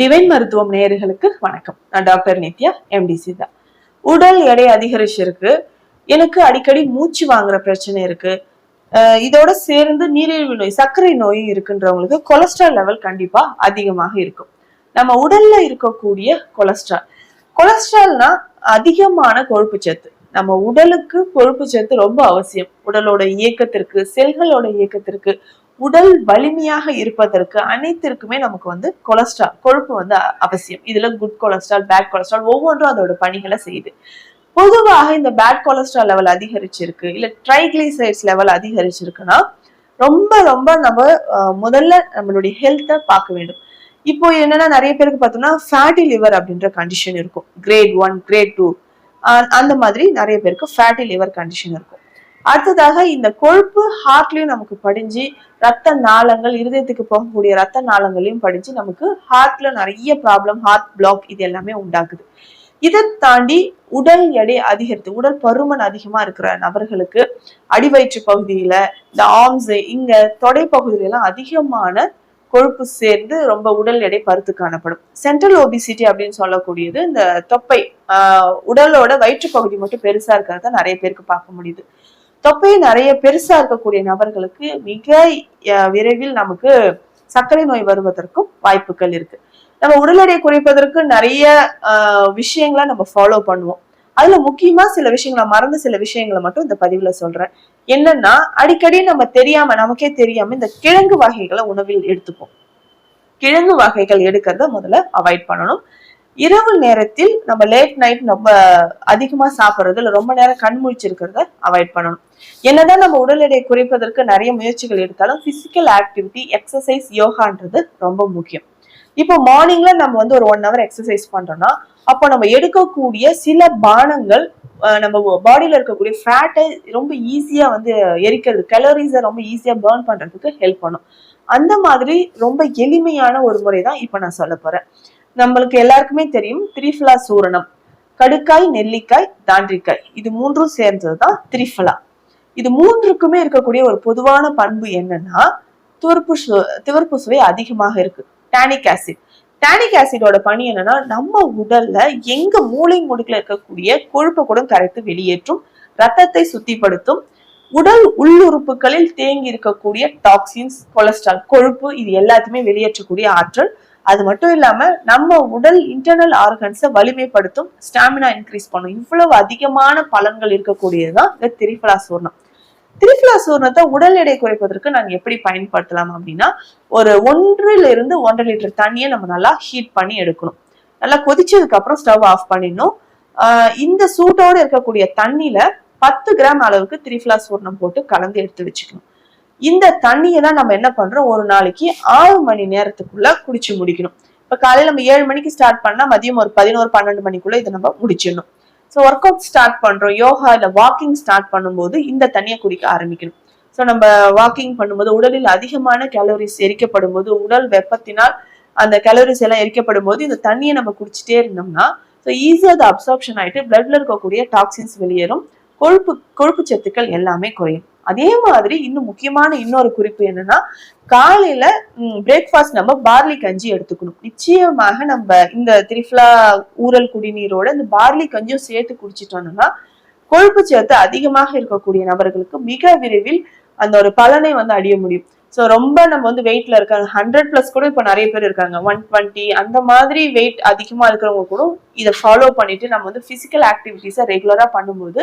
Divine மருத்துவம் நேயர்களுக்கு வணக்கம். நான் டாக்டர் நித்யா எம்டி சிதா உடல் எடை அதிகரிச்சிருக்கு. எனக்கு அடிக்கடி மூச்சு வாங்குற பிரச்சனை இருக்கு. இதோட சேர்ந்து நீரிழிவு நோய் சர்க்கரை நோய் இருக்குன்றவங்களுக்கு கொலஸ்ட்ரால் லெவல் கண்டிப்பா அதிகமாக இருக்கும். நம்ம உடல்ல இருக்கக்கூடிய கொலஸ்ட்ரால். கொலஸ்ட்ரால்னா அதிகமான கொழுப்பு சத்து. நம்ம உடலுக்கு கொழுப்பு சத்து ரொம்ப அவசியம். உடலோட இயக்கத்திற்கு செல்களோட இயக்கத்திற்கு உடல் வலிமையாக இருப்பதற்கு அனைத்திற்குமே நமக்கு வந்து கொலஸ்ட்ரால் கொழுப்பு வந்து அவசியம். இதுல குட் கொலஸ்ட்ரால் பேட் கொலஸ்ட்ரால் ஒவ்வொன்றும் அதோட பணிகளை செய்யுது. பொதுவாக இந்த பேட் கொலஸ்ட்ரால் லெவல் அதிகரிச்சிருக்கு இல்ல ட்ரைக்ளிசைட்ஸ் லெவல் அதிகரிச்சிருக்குன்னா ரொம்ப ரொம்ப நம்ம முதல்ல நம்மளுடைய ஹெல்த்தை பார்க்க வேண்டும். இப்போ என்னன்னா நிறைய பேருக்கு பார்த்தோம்னா ஃபேட்டி லிவர் அப்படின்ற கண்டிஷன் இருக்கும். கிரேட் ஒன் கிரேட் டூ அந்த மாதிரி நிறைய பேருக்கு ஃபேட்டி லிவர் கண்டிஷன் இருக்கும். அடுத்ததாக இந்த கொழுப்பு ஹார்ட்லயும் நமக்கு படிஞ்சு ரத்த நாளங்கள் இருதயத்துக்கு போகக்கூடிய ரத்த நாளங்களையும் படிஞ்சு நமக்கு ஹார்ட்ல நிறைய ப்ராப்ளம் ஹார்ட் பிளாக் இது எல்லாமே உண்டாக்குது. இதை தாண்டி உடல் எடை அதிகரித்து உடல் பருமன் அதிகமா இருக்கிற நபர்களுக்கு அடிவயிற்று பகுதியில இந்த ஆர்ம்ஸ் இங்க தொடை பகுதியில எல்லாம் அதிகமான கொழுப்பு சேர்ந்து ரொம்ப உடல் எடை பருத்து காணப்படும். சென்ட்ரல் ஓபிசிட்டி அப்படின்னு சொல்லக்கூடியது இந்த தொப்பை ஆஹ் உடலோட வயிற்று பகுதி மட்டும் பெருசா இருக்கிறத நிறைய பேருக்கு பார்க்க முடியுது. தொப்பை நிறைய பெருசா இருக்கக்கூடிய நபர்களுக்கு மிக அஹ், விரைவில் நமக்கு சர்க்கரை நோய் வருவதற்கும் வாய்ப்புகள் இருக்கு. நம்ம உடல் எடையை குறைப்பதற்கு நிறைய விஷயங்களை நம்ம ஃபாலோ பண்ணுவோம். அதுல முக்கியமா சில விஷயங்களை மறந்து சில விஷயங்களை மட்டும் இந்த பதிவுல சொல்றேன். என்னன்னா அடிக்கடி நம்ம தெரியாம நமக்கே தெரியாம இந்த கிழங்கு வகைகளை உணவில் எடுத்துப்போம். கிழங்கு வகைகள் எடுக்கிறத முதல்ல அவாய்ட் பண்ணணும். இரவு நேரத்தில் நம்ம லேட் நைட் நம்ம அதிகமாக சாப்பிட்றது இல்லை ரொம்ப நேரம் கண் முழிச்சிருக்கிறத அவாய்ட் பண்ணணும். என்னதான் நம்ம உடல் எடையை குறைப்பதற்கு நிறைய முயற்சிகள் எடுத்தாலும் பிசிக்கல் ஆக்டிவிட்டி எக்ஸசைஸ் யோகான்றது ரொம்ப முக்கியம். இப்போ மார்னிங்ல நம்ம வந்து ஒரு ஒன் ஹவர் எக்ஸசைஸ் பண்றோம்னா அப்போ நம்ம எடுக்கக்கூடிய சில பானங்கள் நம்ம பாடியில் இருக்கக்கூடிய ஃபேட்டை ரொம்ப ஈஸியாக வந்து எரிக்கிறது கலோரிஸை ரொம்ப ஈஸியாக பேர்ன் பண்ணுறதுக்கு ஹெல்ப் பண்ணும். அந்த மாதிரி ரொம்ப எளிமையான ஒரு முறை தான் இப்போ நான் சொல்ல போகிறேன் நம்மளுக்கு எல்லாருக்குமே தெரியும் திரிஃபலா சூரணம். கடுக்காய் நெல்லிக்காய் தாண்டிக்காய். இது மூன்றும் சேர்ந்தது தான் திரிஃபலா. இது மூன்றுக்குமே இருக்கக்கூடிய ஒரு பொதுவான பண்பு என்னன்னா துவர்ப்பு சு துவர்ப்பு சுவை அதிகமாக இருக்கு. Tonic acid. டானிக் ஆசிடோட பணி என்னன்னா நம்ம உடல்ல எங்க மூளை முடுக்கில் இருக்கக்கூடிய கொழுப்பை கூட கரைத்து வெளியேற்றும் ரத்தத்தை சுத்திப்படுத்தும் உடல் உள்ளுறுப்புகளில் தேங்கி இருக்கக்கூடிய டாக்ஸின்ஸ் கொலஸ்ட்ரால் கொழுப்பு இது எல்லாத்தையுமே வெளியேற்றக்கூடிய ஆற்றல் அது மட்டும் இல்லாம நம்ம உடல் இன்டர்னல் ஆர்கன்ஸை வலிமைப்படுத்தும் ஸ்டாமினா இன்க்ரீஸ் பண்ணும். இவ்வளவு அதிகமான பலன்கள் இருக்கக்கூடியதுதான் இந்த திரிஃபலா சூர்ணம் திரிஃபலா சூர்ணத்தை உடல் எடை குறைப்பதற்கு நாங்க எப்படி பயன்படுத்தலாம் அப்படின்னா ஒரு ஒன்றுல இருந்து ஒன்றரை லிட்டர் தண்ணியை நம்ம நல்லா ஹீட் பண்ணி எடுக்கணும். நல்லா கொதிச்சதுக்கு அப்புறம் ஸ்டவ் ஆஃப் பண்ணிடணும். இந்த சூட்டோட இருக்கக்கூடிய தண்ணியில பத்து கிராம் அளவுக்கு திரிஃபலா சூர்ணம் போட்டு கலந்து எடுத்து வச்சுக்கணும். இந்த தண்ணியை தான் நம்ம என்ன பண்றோம்? ஒரு நாளைக்கு ஆறு மணி நேரத்துக்குள்ள குடிச்சு முடிக்கணும். இப்ப காலையில நம்ம ஏழு மணிக்கு ஸ்டார்ட் பண்ணா மதியம் ஒரு பதினோரு பன்னெண்டு மணிக்குள்ள இதை நம்ம முடிச்சிடணும். ஸோ ஒர்க் அவுட் ஸ்டார்ட் பண்றோம். யோகா இல்ல வாக்கிங் ஸ்டார்ட் பண்ணும்போது இந்த தண்ணியை குடிக்க ஆரம்பிக்கணும். ஸோ நம்ம வாக்கிங் பண்ணும்போது உடலில் அதிகமான கேலரிஸ் எரிக்கப்படும் போது உடல் வெப்பத்தினால் அந்த கேலரிஸ் எல்லாம் எரிக்கப்படும் போது இந்த தண்ணியை நம்ம குடிச்சிட்டே இருந்தோம்னா ஸோ ஈஸியாக அது அப்சார்ப்ஷன் ஆயிட்டு பிளட்ல இருக்கக்கூடிய டாக்ஸின்ஸ் வெளியேறும். கொழுப்பு கொழுப்பு சத்துக்கள் எல்லாமே குறையும். அதே மாதிரி இன்னும் முக்கியமான இன்னொரு குறிப்பு என்னன்னா காலையில பிரேக்ஃபாஸ்ட் நம்ம பார்லி கஞ்சி எடுத்துக்கணும். நிச்சயமாக நம்ம இந்த திரிஃபலா ஊறல் குடிநீரோட இந்த பார்லி கஞ்சியும் சேர்த்து குடிச்சிட்டோம்னா கொழுப்பு சேர்த்து அதிகமாக இருக்கக்கூடிய நபர்களுக்கு மிக விரைவில் அந்த ஒரு பலனை வந்து அடைய முடியும். ஸோ ரொம்ப நம்ம வந்து வெயிட்ல இருக்காங்க. ஹண்ட்ரட் பிளஸ் கூட இப்போ நிறைய பேர் இருக்காங்க. ஒன் டுவெண்ட்டி அந்த மாதிரி வெயிட் அதிகமாக இருக்கிறவங்க கூட இதை ஃபாலோ பண்ணிட்டு நம்ம வந்து பிசிக்கல் ஆக்டிவிட்டிஸை ரெகுலராக பண்ணும்போது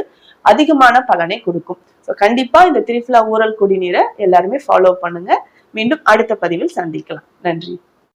அதிகமான பலனை கொடுக்கும். ஸோ கண்டிப்பாக இந்த திரிஃபலா ஊரல் குடிநீரை எல்லாருமே ஃபாலோ பண்ணுங்க. மீண்டும் அடுத்த பதிவில் சந்திக்கலாம். நன்றி.